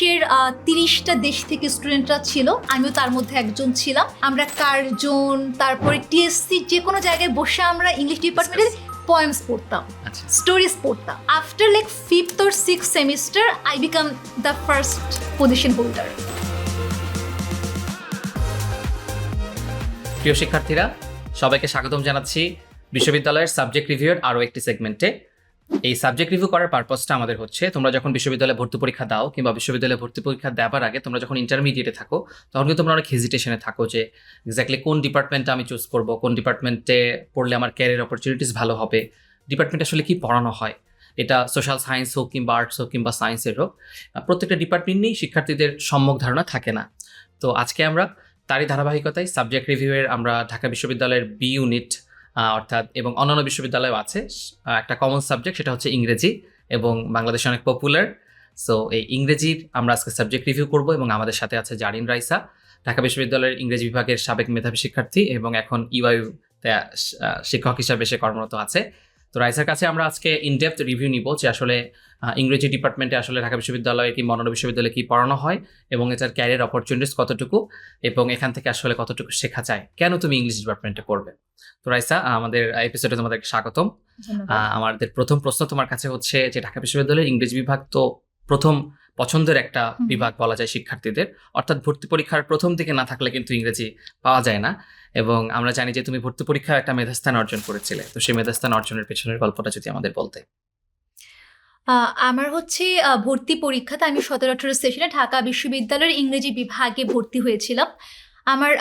বিশ্বের তিরিশটা দেশ থেকে স্টুডেন্টরা ছিল। আমিও তার মধ্যে একজন ছিলাম। আমরা কার্জন তারপরে টিএসসি যে কোনো জায়গায় বসে আমরা ইংলিশ ডিপার্টমেন্টের পোয়েমস পড়তাম আচ্ছা। স্টোরিজ পড়তাম। After like fifth or six semester I became the first position holder প্রিয় শিক্ষার্থীরা সবাইকে স্বাগতম জানাচ্ছি। বিশ্ববিদ্যালয়ের সাবজেক্ট রিভিউর আরও একটি সেগমেন্টে এই সাবজেক্ট রিভিউ করার পারপাসটা আমাদের হচ্ছে, তোমরা যখন বিশ্ববিদ্যালয়ে ভর্তি পরীক্ষা দাও কিংবা বিশ্ববিদ্যালয়ে ভর্তি পরীক্ষা দেওয়ার আগে তোমরা যখন ইন্টারমিডিয়েটে থাকো, তখন কিন্তু তোমরা অনেক হেজিটেশনে থাকো যে এক্স্যাক্টলি কোন ডিপার্টমেন্টটা আমি চুজ করব, কোন ডিপার্টমেন্টে পড়লে আমার ক্যারিয়ার অপরচুনিটিস ভালো হবে ডিপার্টমেন্টে আসলে কি পড়ানো হয়? এটা সোশ্যাল সায়েন্স হোক কিংবা আর্টস হোক কিংবা সায়েন্সের হোক প্রত্যেকটা ডিপার্টমেন্ট নিয়েই শিক্ষার্থীদের সম্যক ধারণা থাকে না। তো আজকে আমরা তারই ধারাবাহিকতায় সাবজেক্ট রিভিউয়ের আমরা ঢাকা বিশ্ববিদ্যালয়ের বি ইউনিট অর্থাৎ এবং অন্যান্য বিশ্ববিদ্যালয়েও আছে। একটা কমন সাবজেক্ট সেটা হচ্ছে ইংরেজি এবং বাংলাদেশে অনেক পপুলার সো এই ইংরেজির আমরা আজকে সাবজেক্ট রিভিউ করব এবং আমাদের সাথে আছে জারিন রাইসা, ঢাকা বিশ্ববিদ্যালয়ের ইংরেজি বিভাগের সাবেক মেধাবী শিক্ষার্থী এবং এখন ইউআইউ শিক্ষক হিসাবে সে কর্মরত আছে। তো রাইসার কাছে আমরা আজকে ইনডেপথ রিভিউ নিব যে আসলে ইংরেজি ডিপার্টমেন্টে আসলে ঢাকা বিশ্ববিদ্যালয়ে কি মনোর বিশ্ববিদ্যালয়ে কি পড়ানো হয় এবং এটার ক্যারিয়ার অপরচুনিটিস কতটুকু এবং এখান থেকে আসলে কতটুকু শেখা যায়। কেন তুমি ইংলিশ ডিপার্টমেন্টে পড়বে? তো রাইসা আমাদের এপিসোডে তোমাদেরকে স্বাগতম। আমাদের প্রথম প্রশ্ন তোমার কাছে হচ্ছে যে ঢাকা বিশ্ববিদ্যালয়ের ইংরেজি বিভাগ তো প্রথম পছন্দের একটা বিভাগ বলা যায় শিক্ষার্থীদের। অর্থাৎ ভর্তি পরীক্ষার প্রথম দিকে না থাকলে কিন্তু ইংরেজি পাওয়া যায় না। এবং আমরা জানি যে তুমি ভর্তি পরীক্ষায় একটা মেধাস্থান অর্জন করেছিলে। তো সেই মেধাস্থান অর্জনের পেছনের গল্পটা যদি আমাদের বলতে। আহ, আমার হচ্ছে ভর্তি পরীক্ষাতে আমি সতেরো আঠারো সেশনে ঢাকা বিশ্ববিদ্যালয়ের ইংরেজি বিভাগে ভর্তি হয়েছিলাম। আমার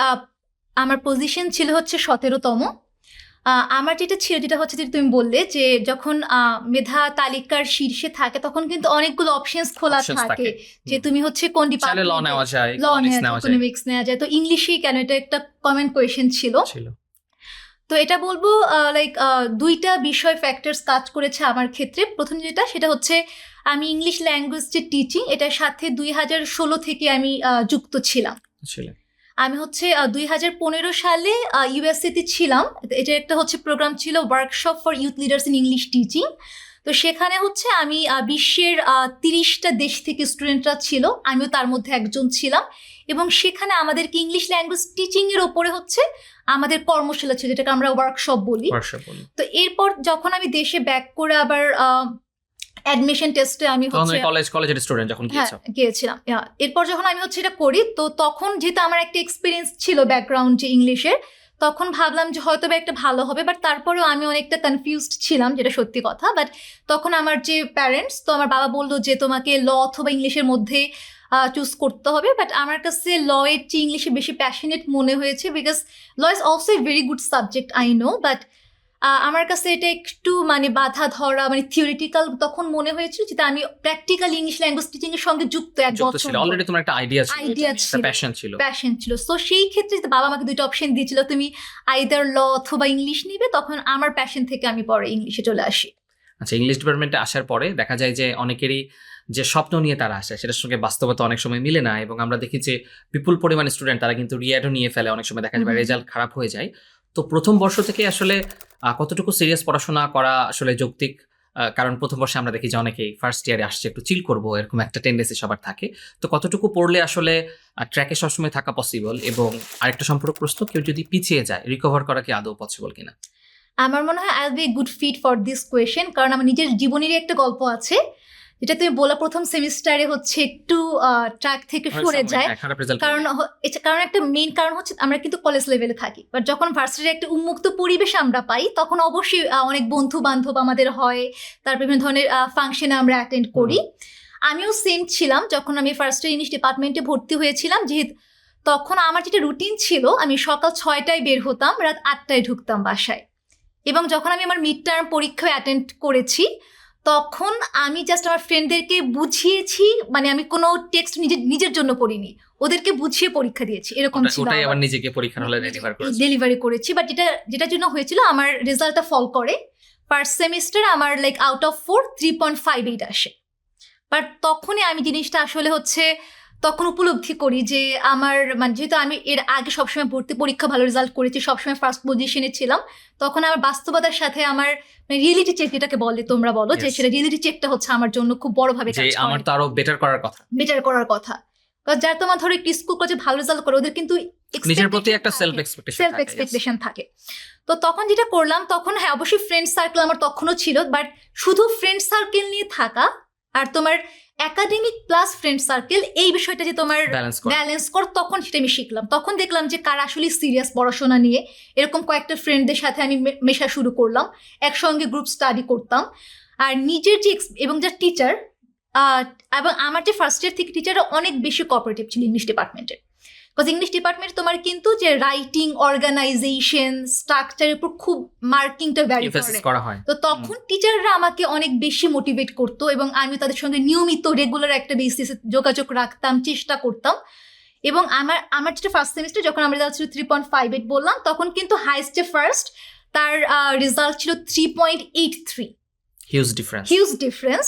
আমার পজিশন ছিল হচ্ছে সতেরোতম। আমার যেটা ছিল যেটা হচ্ছে যে তুমি বললে যে যখন মেধা তালিকার শীর্ষে থাকে তখন কিন্তু অনেকগুলো অপশনস খোলা থাকে। যে তুমি হচ্ছে কোন চাইলে ল ডিপার্টমেন্ট নেওয়া যায় ল ইকোনমিক্স নেওয়া যায়। তো ইংলিশেই কেন? এটা একটা কমেন্ট কোয়েশ্চেন ছিল। তো এটা বলব লাইক দুইটা বিষয় ফ্যাক্টরস কাজ করেছে আমার ক্ষেত্রে। প্রথম যেটা সেটা হচ্ছে আমি ইংলিশ ল্যাঙ্গুয়েজ যে টিচিং এটার সাথে দুই হাজার ষোলো থেকে আমি যুক্ত ছিলাম। ছিল আমি হচ্ছে দুই হাজার পনেরো সালে ইউএসসিতে ছিলাম। এটা একটা হচ্ছে প্রোগ্রাম ছিল workshop for youth leaders in English teaching তো সেখানে হচ্ছে আমি বিশ্বের তিরিশটা দেশ থেকে স্টুডেন্টরা ছিল। আমিও তার মধ্যে একজন ছিলাম। এবং সেখানে আমাদেরকে ইংলিশ ল্যাঙ্গুয়েজ টিচিংয়ের ওপরে হচ্ছে আমাদের কর্মশালা ছিল যেটাকে আমরা ওয়ার্কশপ বলি। তো এরপর যখন আমি দেশে ব্যাক করে আবার অ্যাডমিশন টেস্টে আমি হচ্ছে কলেজ কলেজের স্টুডেন্ট যখন হ্যাঁ গিয়েছিলাম এরপর যখন আমি হচ্ছে এটা করি তো তখন যেহেতু আমার একটা এক্সপিরিয়েন্স ছিল ব্যাকগ্রাউন্ড যে ইংলিশের তখন ভাবলাম যে হয়তো বা একটা ভালো হবে বাট তারপরেও আমি অনেকটা কনফিউজড ছিলাম যেটা সত্যি কথা বাট তখন আমার যে প্যারেন্টস তো আমার বাবা বলল যে তোমাকে ল অথবা ইংলিশের মধ্যে চুজ করতে হবে বাট আমার কাছে ল এর চেয়ে ইংলিশে বেশি প্যাশনেট মনে হয়েছে because law is also a very good subject I know but আমার কাছে এটা একটু মানে বাধা ধরা মানে থিওরিটিক্যাল তখন মনে হয়েছিল যেটা আমি প্র্যাকটিক্যাল ইংলিশ ল্যাঙ্গুয়েজ টিচিং এর সঙ্গে যুক্ত এক বছর অলরেডি তোমার একটা আইডিয়া ছিল। একটা ছিল। প্যাশন ছিল। প্যাশন ছিল। তো সেই ক্ষেত্রে বাবা আমাকে দুইটা অপশন দিয়েছিল তুমি আইদার ল অথবা ইংলিশ নিবে তখন আমার প্যাশন থেকে আমি পরে ইংলিশে চলে আসি। আচ্ছা ইংলিশ ডিপার্টমেন্টে আসার পরে দেখা যায় যে অনেকেরই যে স্বপ্ন নিয়ে তারা আসে সেটার সঙ্গে বাস্তবতা অনেক সময় মিলে না এবং আমরা দেখি যে বিপুল পরিমাণে স্টুডেন্ট তারা কিন্তু রিয়াডও নিয়ে ফেলে। অনেক সময় দেখা যায় রেজাল্ট খারাপ হয়ে যায়। তো প্রথম বর্ষ থেকে আসলে কতটুকু সিরিয়াস পড়াশোনা করা আসলে যৌক্তিক? কারণ প্রথম বর্ষে আমরা দেখি যে অনেকেই ফার্স্ট ইয়ারে আসছে, একটু চিল করব, এরকম একটা টেন্ডেন্সি সবার থাকে। তো কতটুকু পড়লে আসলে ট্র্যাকে সবসময় থাকা পসিবল এবং আরেকটা সম্পর্ক প্রশ্ন, কেউ যদি পিছিয়ে যায় রিকভার করা কি আদৌ পসিবল কিনা? আমার মনে হয় I be good fit for this question কারণ আমার নিজের জীবনেরই একটা গল্প আছে। যেটা তুমি বলা প্রথম সেমিস্টারে হচ্ছে একটু ট্র্যাক থেকে সরে যায়। কারণ এটা কারণ একটা মেইন কারণ হচ্ছে আমরা কিন্তু কলেজ লেভেলে থাকি। বাট যখন ভার্সিটির একটা উন্মুক্ত পরিবেশ আমরা পাই তখন অবশ্যই অনেক বন্ধু বান্ধব আমাদের হয়। তার বিভিন্ন ধরনের ফাংশনে আমরা অ্যাটেন্ড করি। আমিও সেম ছিলাম যখন আমি ফার্স্ট ইয়ার ইংলিশ ডিপার্টমেন্টে ভর্তি হয়েছিলাম। যেহেতু তখন আমার যেটা রুটিন ছিল আমি সকাল ছয়টায় বের হতাম রাত আটটায় ঢুকতাম বাসায়। এবং যখন আমি আমার মিড টার্ম পরীক্ষা অ্যাটেন্ড করেছি তখন আমি জাস্ট আমার ফ্রেন্ডদেরকে বুঝিয়েছি মানে আমি কোনো টেক্সট নিজের নিজের জন্য পড়িনি। ওদেরকে বুঝিয়ে পরীক্ষা দিয়েছি এরকম ছিল ওটাই আবার নিজেকে পরীক্ষার হলে ডেলিভার করেছে। ডেলিভারি করেছি বাট যেটা যেটার জন্য হয়েছিল আমার রেজাল্টটা ফল করে। পার সেমিস্টার আমার like out of four three point five eight আসে। বাট তখনই আমি জিনিসটা আসলে হচ্ছে তখন উপলব্ধি করি যে আমার মানে যেহেতু আমি এর আগে সবসময় ভর্তি পরীক্ষা ভালো রেজাল্ট করেছি সবসময় ফার্স্ট পজিশনে ছিলাম তখন আমার বাস্তবতার সাথে আমার রিয়েলিটি চেক যেটাকে বলে তোমরা বলো যে সেটা রিয়েলিটি চেকটা হচ্ছে আমার জন্য খুব বড়ভাবে কাজ আমার তো আরও বেটার করার কথা। বেটার করার কথা। যার তোমার ধরো একটি স্কুল কলেজে ভালো রেজাল্ট করে ওদের কিন্তু নিজের প্রতি একটা সেলফ এক্সপেকটেশন সেলফ এক্সপেকটেশন থাকে। তো তখন যেটা করলাম তখন হ্যাঁ অবশ্যই ফ্রেন্ড সার্কেল আমার তখনও ছিল বাট শুধু ফ্রেন্ড সার্কেল নিয়ে থাকা আর তোমার একাডেমিক প্লাস ফ্রেন্ড সার্কেল এই বিষয়টা যে তোমার ব্যালেন্স করা। তখন সেটা আমি শিখলাম। তখন দেখলাম যে কার আসলে সিরিয়াস পড়াশোনা নিয়ে এরকম কয়েকটা ফ্রেন্ডদের সাথে আমি মেশা শুরু করলাম একসঙ্গে গ্রুপ স্টাডি করতাম। আর নিজের যে এবং যার টিচার এবং আমার যে ফার্স্ট ইয়ার থেকে টিচাররা অনেক বেশি কোঅপারেটিভ ছিল ইংলিশ ডিপার্টমেন্টের বিকজ ইংলিশ ডিপার্টমেন্ট তোমার কিন্তু যে রাইটিং অর্গানাইজেশন স্ট্রাকচারের উপর খুব মার্কিংটা ভ্যারি করা। হয়। তো তখন টিচাররা আমাকে অনেক বেশি মোটিভেট করতো এবং আমি তাদের সঙ্গে নিয়মিত রেগুলার একটা বেসিসে যোগাযোগ রাখতাম চেষ্টা করতাম। এবং আমার আমার যেটা ফার্স্ট সেমিস্টার যখন আমরা রেজাল্ট ছিল থ্রি পয়েন্ট ফাইভ এইট বললাম তখন কিন্তু হাইস্টে ফার্স্ট তার রেজাল্ট ছিল three point eight three huge difference huge difference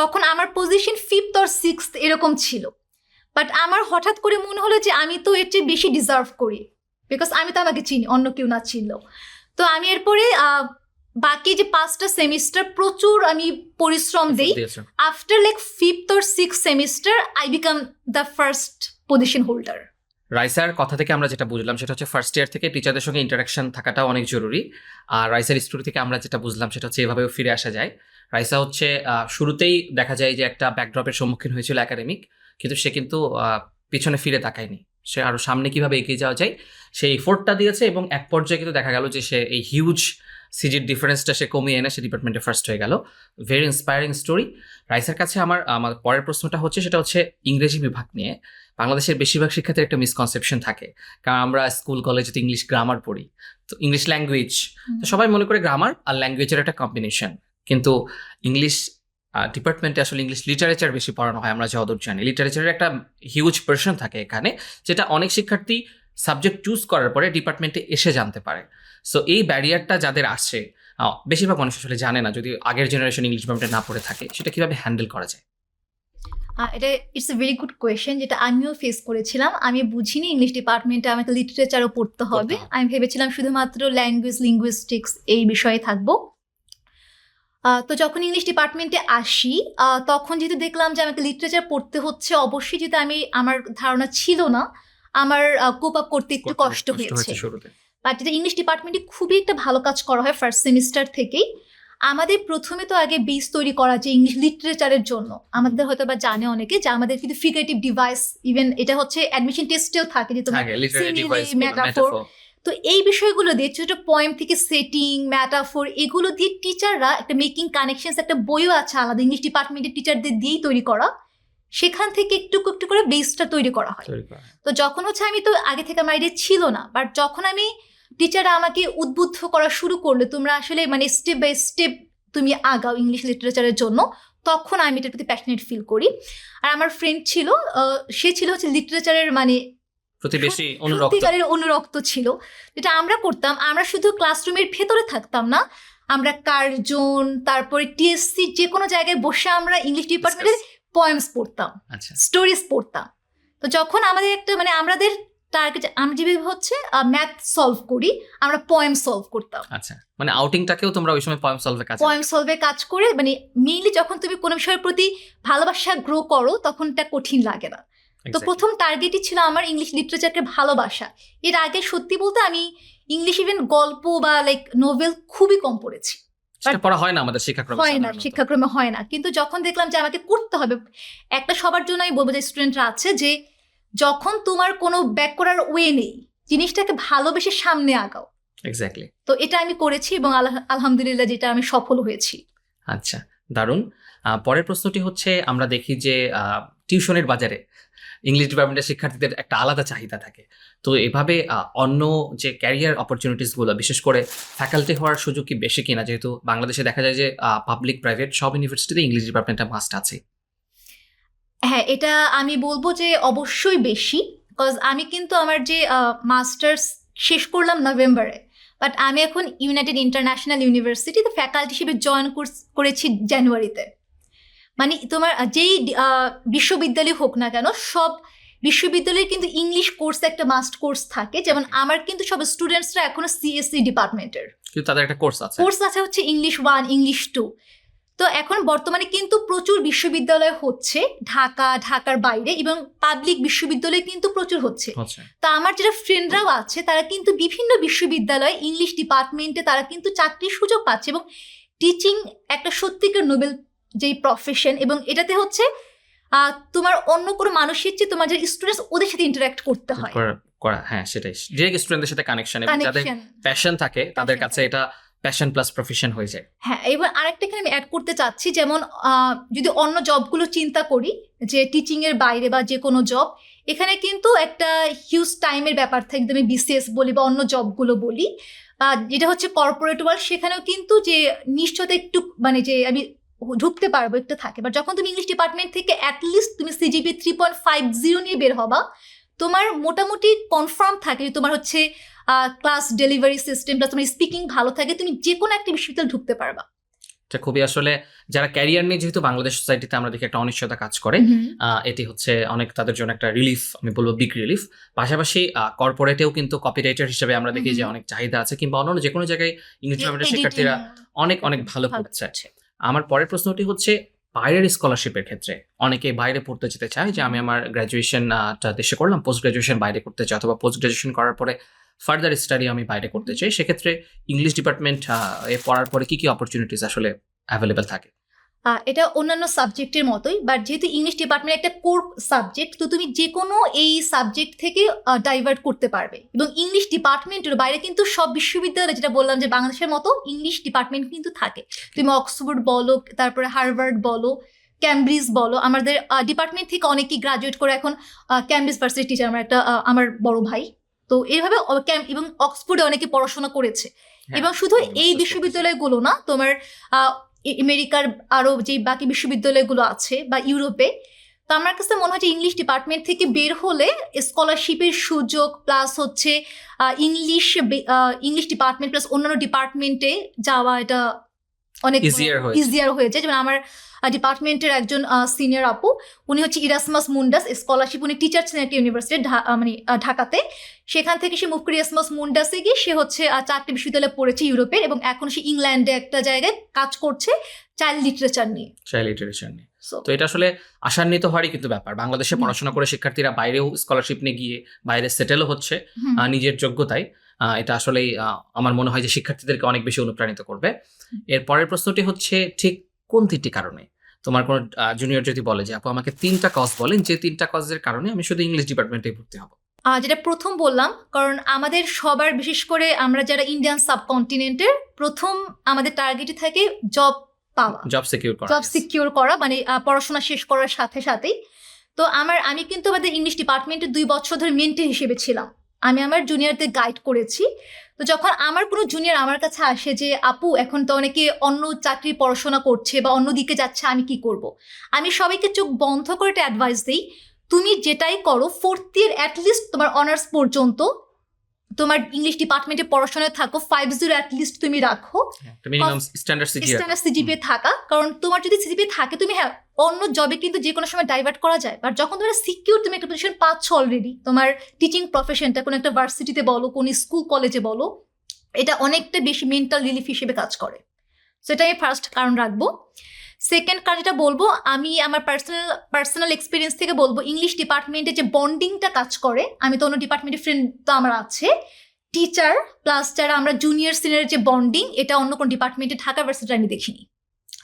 তখন আমার পজিশন ফিফথ অর সিক্সথ এরকম ছিল। বাট আমার হঠাৎ করে মনে হলো যে আমি তো এর চেয়ে বেশি ডিজার্ভ করি। বিকজ আমি তো আমাকে চিনি অন্য কেউ না চিনলেও তো আমি এরপরে বাকি যে পাঁচটা সেমিস্টার প্রচুর আমি পরিশ্রম দিই। After like fifth or six semester I became the first position holder রাইসার কথা থেকে আমরা যেটা বুঝলাম সেটা হচ্ছে ফার্স্ট ইয়ার থেকে টিচারদের সঙ্গে ইন্টারাকশন থাকাটা অনেক জরুরি। আর রাইসার স্টোরি থেকে আমরা যেটা বুঝলাম সেটা হচ্ছে এভাবেও ফিরে আসা যায়। রাইসা হচ্ছে শুরুতেই দেখা যায় যে একটা ব্যাকড্রপের সম্মুখীন হয়েছিল একাডেমিক কিন্তু সে কিন্তু পিছনে ফিরে তাকায়নি। সে আরও সামনে কীভাবে এগিয়ে যাওয়া যায় সেই এফোর্টটা দিয়েছে এবং এক পর্যায়ে কিন্তু দেখা গেল যে সে এই হিউজ সিজির ডিফারেন্সটা সে কমিয়ে এনে সে ডিপার্টমেন্টে ফার্স্ট হয়ে গেল। ভেরি ইন্সপায়ারিং স্টোরি রাইসার কাছে আমার আমার পরের প্রশ্নটা হচ্ছে সেটা হচ্ছে ইংরেজি বিভাগ নিয়ে। বাংলাদেশের বেশিরভাগ শিক্ষার্থীর একটা মিসকনসেপশন থাকে। কারণ আমরা স্কুল কলেজে তো ইংলিশ গ্রামার পড়ি। তো ইংলিশ ল্যাঙ্গুয়েজ তো সবাই মনে করে গ্রামার আর ল্যাঙ্গুয়েজের একটা কম্বিনেশন কিন্তু ইংলিশ ডিপার্টমেন্টে আসলে ইংলিশ লিটারেচার বেশি পড়ানো হয় আমরা যতদূর জানি। লিটারেচারের একটা হিউজ পার্সন থাকে এখানে যেটা অনেক শিক্ষার্থী সাবজেক্ট চুজ করার পরে ডিপার্টমেন্টে এসে জানতে পারে। সো এই ব্যারিয়ারটা যাদের আসে বেশিরভাগ মানুষ আসলে জানে না যদি আগের জেনারেশন ইংলিশ ডিপার্টমেন্টে না পড়ে থাকে সেটা কীভাবে হ্যান্ডেল করা যায়? এটা it's a very good question যেটা আমিও ফেস করেছিলাম। আমি বুঝিনি ইংলিশ ডিপার্টমেন্টে আমাকে লিটারেচারও পড়তে হবে। আমি ভেবেছিলাম শুধুমাত্র ল্যাঙ্গুয়েজ লিঙ্গুইস্টিক্স এই বিষয়ে থাকব। তো যখন ইংলিশ ডিপার্টমেন্টে আসি তখন যেহেতু দেখলাম যে আমাকে লিটারেচার পড়তে হচ্ছে অবশ্যই যেহেতু আমি আমার ধারণা ছিল না আমার কোপ আপ করতে একটু কষ্ট হয়েছে। বাট যেটা ইংলিশ ডিপার্টমেন্টে খুবই একটা ভালো কাজ করা হয় ফার্স্ট সেমিস্টার থেকেই আমাদের প্রথমে তো আগে বেস তৈরি করা যে ইংলিশ লিটারেচারের জন্য আমাদের হয়তো বা জানে অনেকে যে আমাদের কিন্তু ফিগারেটিভ ডিভাইস ইভেন এটা হচ্ছে অ্যাডমিশন টেস্টেও থাকে যে তোমার মেটাফোর তো এই বিষয়গুলো দিয়ে ছোট পয়েম থেকে সেটিং ম্যাটাফোর এগুলো দিয়ে টিচাররা একটা মেকিং কানেকশনস একটা বইও আছে আলাদা ইংলিশ ডিপার্টমেন্টের টিচারদের দিয়েই তৈরি করা। সেখান থেকে একটু একটু করে বেসটা তৈরি করা হয়। তো যখন হচ্ছে আমি তো আগে থেকে আমার আইডিয়া ছিল না বাট যখন আমি টিচাররা আমাকে উদ্বুদ্ধ করা শুরু করল তোমরা আসলে মানে স্টেপ বাই স্টেপ তুমি আগাও ইংলিশ লিটারেচারের জন্য তখন আমি এটার প্রতি প্যাশনেট ফিল করি। আর আমার ফ্রেন্ড ছিল সে ছিল হচ্ছে লিটারেচারের মানে প্রতিবেশী অনুরক্ত। সত্যিকারের অনুরক্ত ছিল। যেটা আমরা করতাম আমরা শুধু ক্লাসরুমের ভেতরে থাকতাম না। আমরা কার্জন তারপরে টিএসসি যে কোনো জায়গায় বসে আমরা ইংলিশ ডিপার্টমেন্টের পয়েমস পড়তাম আচ্ছা। স্টোরিজ পড়তাম। তো যখন আমাদের একটা মানে আমাদের টার্গেট আমরা যেভাবে হচ্ছে ম্যাথ সলভ করি আমরা পয়েম সলভ করতাম। আচ্ছা। মানে আউটিংটাকেও তোমরা ওই সময় পয়েম সলভে কাজ পয়েম সলভে কাজ করে মানে মেইনলি যখন তুমি কোনো বিষয়ের প্রতি ভালোবাসা গ্রো করো তখন এটা কঠিন লাগে না। তো প্রথম টার্গেটই ছিল আমার ইংলিশ লিটারেচারকে ভালোবাসা। এর আগে সত্যি বলতে আমি ইংলিশ ইভেন গল্প বা লাইক নোভেল খুবই কম পড়েছি। পড়া হয় না আমাদের শিক্ষাক্রমে হয় না শিক্ষাক্রমে হয় না। কিন্তু যখন দেখলাম যে আমাকে করতে হবে একটা সবার জন্য আমি বলব যে স্টুডেন্টরা আছে যে যখন তোমার কোনো ব্যাক করার ওয়ে নেই জিনিসটাকে ভালোবেসে সামনে আগাও। এক্স্যাক্টলি তো এটা আমি করেছি এবং আলহামদুলিল্লাহ যেটা আমি সফল হয়েছি। আচ্ছা দারুণ। পরের প্রশ্নটি হচ্ছে আমরা দেখি যে টিউশনের বাজারে ইংলিশ ডিপার্টমেন্টের শিক্ষার্থীদের একটা আলাদা চাহিদা থাকে। তো এভাবে অন্য যে ক্যারিয়ার অপরচুনিটিসগুলো বিশেষ করে ফ্যাকাল্টি হওয়ার সুযোগ কি বেশি কিনা? যেহেতু বাংলাদেশে দেখা যায় যে পাবলিক প্রাইভেট সব ইউনিভার্সিটিতে ইংলিশ ডিপার্টমেন্টটা মাস্ট আছে। হ্যাঁ এটা আমি বলব যে অবশ্যই বেশি বিকজ আমি কিন্তু আমার যে মাস্টার্স শেষ করলাম নভেম্বরে বাট আমি এখন ইউনাইটেড ইন্টারন্যাশনাল ইউনিভার্সিটিতে ফ্যাকাল্টি হিসেবে জয়েন করেছি জানুয়ারিতে মানে তোমার যেই বিশ্ববিদ্যালয় হোক না কেন সব বিশ্ববিদ্যালয়ে কিন্তু ইংলিশ কোর্স একটা মাস্ট কোর্স থাকে। যেমন আমার কিন্তু সব স্টুডেন্টসরা এখনও সিএসসি ডিপার্টমেন্টের কিন্তু তাদের একটা কোর্স আছে। কোর্স আছে হচ্ছে ইংলিশ ওয়ান ইংলিশ টু তো এখন বর্তমানে কিন্তু প্রচুর বিশ্ববিদ্যালয় হচ্ছে ঢাকা ঢাকার বাইরে এবং পাবলিক বিশ্ববিদ্যালয় কিন্তু প্রচুর হচ্ছে। তো আমার যেটা ফ্রেন্ডরাও আছে তারা কিন্তু বিভিন্ন বিশ্ববিদ্যালয় ইংলিশ ডিপার্টমেন্টে তারা কিন্তু চাকরির সুযোগ পাচ্ছে এবং টিচিং একটা সত্যিকার নোবেল যেই প্রফেশন এবং এটাতে হচ্ছে তোমার অন্য কোনো মানুষের চেয়ে তোমার যে স্টুডেন্টস ওদের সাথে ইন্টারাক্ট করতে হয়। করা- হ্যাঁ সেটাই। ডিরেক্ট স্টুডেন্টদের সাথে কানেকশন এবং যাদের প্যাশন থাকে তাদের কাছে এটা প্যাশন প্লাস প্রফেশন হয়ে যায়। হ্যাঁ এবার আরেকটা এখানে আমি অ্যাড করতে চাচ্ছি যেমন যদি অন্য জবগুলো চিন্তা করি যে টিচিং এর বাইরে বা যে কোনো জব এখানে কিন্তু একটা হিউজ টাইমের ব্যাপার থাকে আমি বিসিএস বলি বা অন্য জবগুলো বলি। যেটা হচ্ছে কর্পোরেট ওয়ার্ল্ড সেখানেও কিন্তু যে নিশ্চয়তা একটু মানে যে আমি ঢুকতে পারব একটু থাকে। বা যখন তুমি ইংলিশ ডিপার্টমেন্ট থেকে অ্যাটলিস্ট তুমি CGPA three point five zero নিয়ে বের হবা তোমার মোটামুটি কনফার্ম থাকে তোমার হচ্ছে ক্লাস ডেলিভারি সিস্টেম প্লাস তোমার স্পিকিং ভালো থাকে তুমি যে কোনো একটা বিশ্ববিদ্যালয়ে ঢুকতে পারবা। এটা খুবই আসলে যারা ক্যারিয়ার নিয়ে যেহেতু বাংলাদেশ সোসাইটিতে আমরা দেখি একটা অনিশ্চয়তা কাজ করে আহ, এটি হচ্ছে অনেক তাদের জন্য একটা রিলিফ আমি বলব বিগ রিলিফ পাশাপাশি কর্পোরেটেও কিন্তু কপিরাইটার হিসেবে আমরা দেখি যে অনেক চাহিদা আছে কিংবা অন্য যে কোনো জায়গায় ইংলিশ ডিপার্টমেন্টের শিক্ষার্থীরা অনেক অনেক ভালো করছে। আমার পরের প্রশ্নটি হচ্ছে বাইরের স্কলারশিপের ক্ষেত্রে। অনেকে বাইরে পড়তে যেতে চায় যে আমি আমার গ্র্যাজুয়েশনটা দেশে করলাম পোস্ট গ্রাজুয়েশন বাইরে করতে চাই অথবা পোস্ট গ্রাজুয়েশন করার পরে ফার্দার স্টাডি আমি বাইরে করতে চাই। সেক্ষেত্রে ইংলিশ ডিপার্টমেন্ট এ পড়ার পরে কি কি অপরচুনিটিস আসলে অ্যাভেলেবেল থাকে? এটা অন্যান্য সাবজেক্টের মতোই বাট যেহেতু ইংলিশ ডিপার্টমেন্ট একটা কোর সাবজেক্ট তো তুমি যে কোনো এই সাবজেক্ট থেকে ডাইভার্ট করতে পারবে। এবং ইংলিশ ডিপার্টমেন্টের বাইরে কিন্তু সব বিশ্ববিদ্যালয় যেটা বললাম যে বাংলাদেশের মতো ইংলিশ ডিপার্টমেন্ট কিন্তু থাকে। তুমি অক্সফোর্ড বলো তারপরে হার্ভার্ড বলো ক্যামব্রিজ বলো আমাদের ডিপার্টমেন্ট থেকে অনেকেই গ্রাজুয়েট করে এখন ক্যামব্রিজ ভার্সিটি টিচার আমার একটা আমার বড় ভাই। তো এইভাবে এবং অক্সফোর্ডে অনেকে পড়াশোনা করেছে। হ্যাঁ, এবং শুধু এই বিশ্ববিদ্যালয়গুলো না তোমার আমেরিকার আরও যে বাকি বিশ্ববিদ্যালয়গুলো আছে বা ইউরোপে, তো আমার কাছে মনে হয় যে ইংলিশ ডিপার্টমেন্ট থেকে বের হলে স্কলারশিপের সুযোগ প্লাস হচ্ছে ইংলিশ ইংলিশ ডিপার্টমেন্ট প্লাস অন্যান্য ডিপার্টমেন্টে যাওয়া এটা অনেক ইজিয়ার হয়ে যায় যেমন আমার ডিপার্টমেন্টের একজন সিনিয়র আপু উনি হচ্ছে ইরাসমাস মুন্ডাস স্কলারশিপ উনি টিচার ছিলেন একটা ইউনিভার্সিটি মানে ঢাকাতে। সেখান থেকে সে মুভ করে ইরাসমাস মুন্ডাসে গিয়ে সে হচ্ছে চারটি বিশ্ববিদ্যালয়ে পড়েছে ইউরোপের এবং এখন সে ইংল্যান্ডে একটা জায়গায় কাজ করছে চাইল্ড লিটারেচার নিয়ে। চাইল্ড লিটারেচার নিয়ে। তো এটা আসলে আশান্বিত হওয়ারই কিন্তু ব্যাপার। বাংলাদেশে পড়াশোনা করে শিক্ষার্থীরা বাইরেও স্কলারশিপ নিয়ে গিয়ে বাইরে সেটেলও হচ্ছে নিজের যোগ্যতায়। এটা আসলেই আমার মনে হয় যে শিক্ষার্থীদেরকে অনেক বেশি অনুপ্রাণিত করবে। এর পরের প্রশ্নটি হচ্ছে ঠিক কোন তিনটি কারণে? তোমার কোনো জুনিয়র যদি বলে যে আপু আমাকে তিনটা কজ বলেন যে তিনটা কজের কারণে আমি শুধু ইংলিশ ডিপার্টমেন্টে ভর্তি হব? যেটা প্রথম বললাম কারণ আমাদের সবার বিশেষ করে আমরা যারা ইন্ডিয়ান সাবকন্টিনেন্টের প্রথম আমাদের টার্গেটই থাকে জব পাওয়া। জব সিকিউর করা জব সিকিউর করা মানে পড়াশোনা শেষ করার সাথে সাথেই। তো আমার আমি কিন্তু আমাদের ইংলিশ ডিপার্টমেন্টে দুই বছর ধরে মেন্টর হিসেবে ছিলাম। আমি আমার জুনিয়রদের গাইড করেছি। তো যখন আমার কোনো জুনিয়র আমার কাছে আসে যে, আপু, এখন তো অনেকে অন্য চাকরি পড়াশোনা করছে বা অন্য দিকে যাচ্ছে, আমি কি করব? আমি সবাইকে চোখ বন্ধ করে একটা অ্যাডভাইস দিই, তুমি যেটাই করো ফোর্থ ইয়ার অ্যাটলিস্ট তোমার অনার্স পর্যন্ত তোমার ইংলিশ ডিপার্টমেন্টে পড়াশোনায় থাকো ফাইভ জিরো অ্যাটলিস্ট তুমি রাখো। স্ট্যান্ডার্ড সিজিপিএ থাকা কারণ তোমার যদি সিজিপিএ থাকে তুমি হ্যাঁ অন্য জবে কিন্তু যে কোনো সময় ডাইভার্ট করা যায়। বাট যখন তুমি সিকিউর তুমি একটা পজিশন পাচ্ছ অলরেডি তোমার টিচিং প্রফেশনটা কোনো একটা ভার্সিটিতে বলো কোন স্কুল কলেজে বলো এটা অনেকটা বেশি মেন্টাল রিলিফ হিসেবে কাজ করে। সেটা আমি ফার্স্ট কারণ রাখব। সেকেন্ড কারণ যেটা বলব আমি আমার পার্সোনাল পার্সোনাল এক্সপিরিয়েন্স থেকে বলব ইংলিশ ডিপার্টমেন্টে যে বন্ডিংটা কাজ করে আমি তো অন্য ডিপার্টমেন্টের ফ্রেন্ড তো আমার আছে টিচার প্লাস যারা আমরা জুনিয়র সিনিয়র যে বন্ডিং এটা অন্য কোন ডিপার্টমেন্টে ঢাকা ভার্সিটি আমি দেখিনি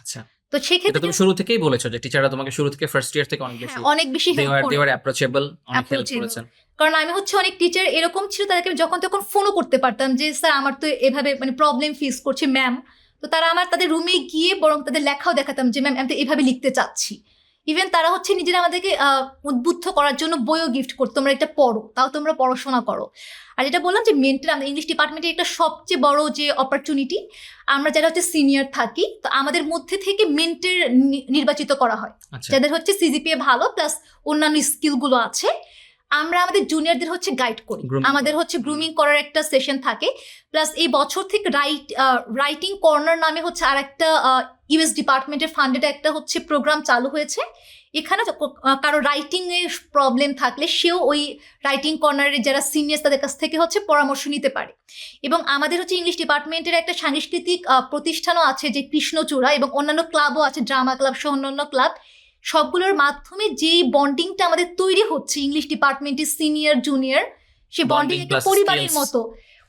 আচ্ছা তো সেক্ষেত্রে তুমি শুরু থেকেই বলেছ যে টিচাররা তোমাকে শুরু থেকে ফার্স্ট ইয়ার থেকে অনেক বেশি হ্যাঁ, অনেক বেশি দে আর করে। দে আর অ্যাপ্রোচেবল অনেক হেল্প। করেছেন কারণ আমি হচ্ছে অনেক টিচার এরকম ছিল তাদেরকে আমি যখন তখন ফোনও করতে পারতাম যে স্যার আমার তো এভাবে মানে প্রবলেম ফেস করছে ম্যাম তো তারা আমার তাদের রুমে গিয়ে বরং তাদের লেখাও দেখাতাম যে ম্যাম আমি তো এভাবে লিখতে চাচ্ছি। ইভেন তারা হচ্ছে নিজেরা আমাদেরকে উদ্বুদ্ধ করার জন্য বইও গিফট করতো। তোমরা এটা পড়ো তাও তোমরা পড়াশোনা করো। আর যেটা বললাম যে মেন্টাল আমাদের ইংলিশ ডিপার্টমেন্টের একটা সবচেয়ে বড় যে অপরচুনিটি আমরা যারা হচ্ছে সিনিয়র থাকি তো আমাদের মধ্যে থেকে মেন্টের নির্বাচিত করা হয়। আচ্ছা। যাদের হচ্ছে সিজিপিএ ভালো প্লাস অন্যান্য স্কিলগুলো আছে আমরা আমাদের জুনিয়রদের হচ্ছে গাইড করি। আমাদের হচ্ছে গ্রুমিং করার একটা সেশন থাকে। প্লাস এই বছর থেকে রাইট রাইটিং কর্নার নামে হচ্ছে আর একটা ইউএস ডিপার্টমেন্টের ফান্ডেড একটা হচ্ছে প্রোগ্রাম চালু হয়েছে। এখানে কারও রাইটিং এর প্রবলেম থাকলে সেও ওই রাইটিং কর্নারের যারা সিনিয়র তাদের কাছ থেকে হচ্ছে পরামর্শ নিতে পারে। এবং আমাদের হচ্ছে ইংলিশ ডিপার্টমেন্টের একটা সাংস্কৃতিক প্রতিষ্ঠানও আছে যে কৃষ্ণচূড়া এবং অন্যান্য ক্লাবও আছে ড্রামা ক্লাব সহ অন্যান্য ক্লাব সবগুলোর মাধ্যমে যে বন্ডিংটা আমাদের তৈরি হচ্ছে ইংলিশ ডিপার্টমেন্টের সিনিয়র জুনিয়র সে বন্ডিং একটা পরিবারের মতো।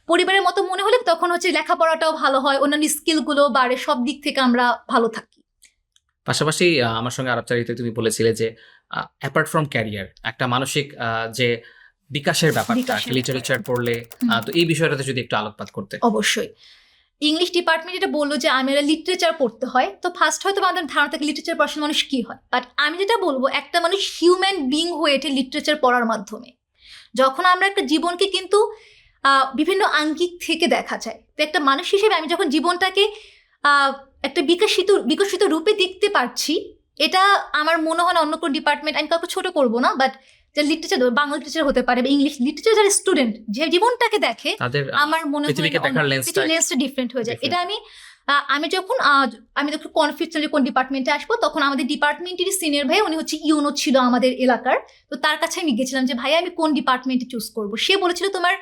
পরিবারের মতো মনে হলে তখন হচ্ছে লেখাপড়াটাও ভালো হয় অন্যান্য স্কিলগুলো বাড়ে সব দিক থেকে আমরা ভালো থাকি। পাশাপাশি আমার সঙ্গে আলাপচারিতে তুমি বলেছিলে যে অ্যাপার্ট ফ্রম ক্যারিয়ার একটা মানসিক যে বিকাশের ব্যাপারটা লিটারেচার পড়লে তো এই বিষয়টাতে যদি একটু আলোকপাত করতে। অবশ্যই। ইংলিশ ডিপার্টমেন্ট এটা বলল যে আমরা লিটারেচার পড়তে হয়, তো ফার্স্ট হয়তো আমাদের ধারণা থাকে লিটারেচার পড়াশোনা মানুষ কি হয়? বাট আমি যেটা বলব, একটা মানুষ হিউম্যান বিং হয়ে ওঠে লিটারেচার পড়ার মাধ্যমে। যখন আমরা একটা জীবনকে কিন্তু বিভিন্ন আঙ্গিক থেকে দেখা যায়, তো একটা মানুষ হিসেবে আমি যখন জীবনটাকে একটা বিকশিত বিকশিত রূপে দেখতে পারছি, এটা আমার মনে হয় না অন্য কোনো ডিপার্টমেন্ট আমি কাউকে ছোট করব না বাট যে লিটারেচার বাংলা লিটারেচার হতে পারে বা ইংলিশ লিটারেচার স্টুডেন্ট যে জীবনটাকে দেখে আমার মনে হয় লেন্সটা ডিফারেন্ট হয়ে যায়। এটা আমি আমি যখন আমি যখন কনফিউজ যে কোন ডিপার্টমেন্টে আসব তখন আমাদের ডিপার্টমেন্টেরই সিনিয়র ভাই উনি হচ্ছে ইউনো ছিল আমাদের এলাকার। তো তার কাছে আমি গেছিলাম যে ভাই আমি কোন ডিপার্টমেন্টে চুজ করব? সে বলেছিল তোমার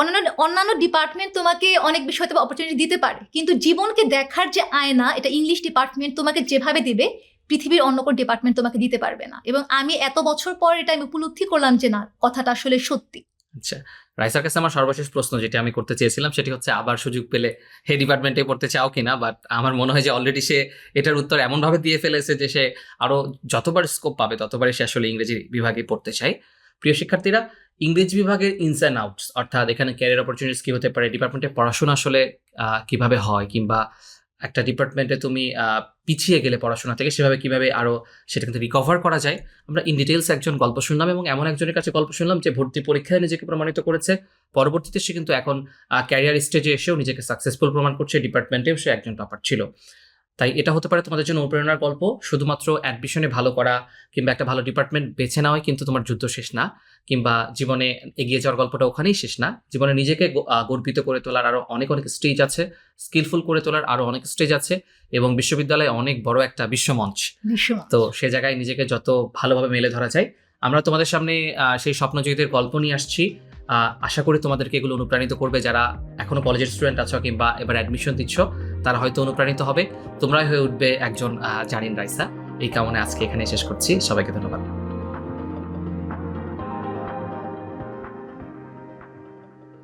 অন্যান্য অন্যান্য ডিপার্টমেন্ট তোমাকে অনেক বিষয় হয়তো অপরচুনিটি দিতে পারে। কিন্তু জীবনকে দেখার যে আয়না এটা ইংলিশ ডিপার্টমেন্ট তোমাকে যেভাবে দেবে পৃথিবীর অন্য কোনো ডিপার্টমেন্ট তোমাকে দিতে পারবে না। এবং আমি এত বছর পর এটা আমি উপলব্ধি করলাম যে না, কথাটা আসলে সত্যি। আচ্ছা রাইসার কাছে আমার সর্বশেষ প্রশ্ন যেটা আমি করতে চেয়েছিলাম, সেটি হচ্ছে আবার সুযোগ পেলে হে ডিপার্টমেন্টে পড়তে চাও কিনা? বাট আমার মনে হয় যে অলরেডি সে এটার উত্তর এমনভাবে দিয়ে ফেলেছে যে সে আরও যতবার স্কোপ পাবে, ততবারই সে আসলে ইংরেজি বিভাগে পড়তে চায়। প্রিয় শিক্ষার্থীরা, ইংরেজি বিভাগের ইনস অ্যান্ড আউটস অর্থাৎ এখানে ক্যারিয়ার অপরচুনিটিস কি হতে পারে ডিপার্টমেন্টে পড়াশোনা আসলে কীভাবে হয়, কিংবা একটা ডিপার্টমেন্টে তুমি পিছিয়ে গেলে পড়াশোনা থেকে, সেভাবে কীভাবে আরও সেটা কিন্তু রিকভার করা যায়, আমরা ইন ডিটেলস একজন গল্প শুনলাম এবং এমন একজনের কাছে গল্প শুনলাম যে ভর্তি পরীক্ষায় নিজেকে প্রমাণিত করেছে, পরবর্তীতে সে কিন্তু এখন ক্যারিয়ার স্টেজে এসেও নিজেকে সাকসেসফুল প্রমাণ করছে ডিপার্টমেন্টেও সে একজন টপার ছিল। তাই এটা হতে পারে তোমাদের জন্য অনুপ্রেরণার গল্প শুধুমাত্র অ্যাডমিশনে ভালো করা কিংবা একটা ভালো ডিপার্টমেন্ট বেছে নেওয়াই কিন্তু তোমার যুদ্ধ শেষ না কিংবা জীবনে এগিয়ে যাওয়ার গল্পটা ওখানেই শেষ না। জীবনে নিজেকে গর্বিত করে তোলার আরও অনেক অনেক স্টেজ আছে স্কিলফুল করে তোলার আরও অনেক স্টেজ আছে এবং বিশ্ববিদ্যালয়ে অনেক বড় একটা বিশ্বমঞ্চ। তো সে জায়গায় নিজেকে যত ভালোভাবে মেলে ধরা যায় আমরা তোমাদের সামনে সেই স্বপ্নজয়ীদের গল্প নিয়ে আসছি। আশা করি তোমাদেরকে এগুলো অনুপ্রাণিত করবে যারা এখনও কলেজের স্টুডেন্ট আছো কিংবা এবার অ্যাডমিশন দিচ্ছ। তারা হয়তো অনুপ্রাণিত হবে। তোমরাই হয়ে উঠবে একজন জানিন রাইসা। এই কামনে আজকে এখানে শেষ করছি। সবাইকে ধন্যবাদ।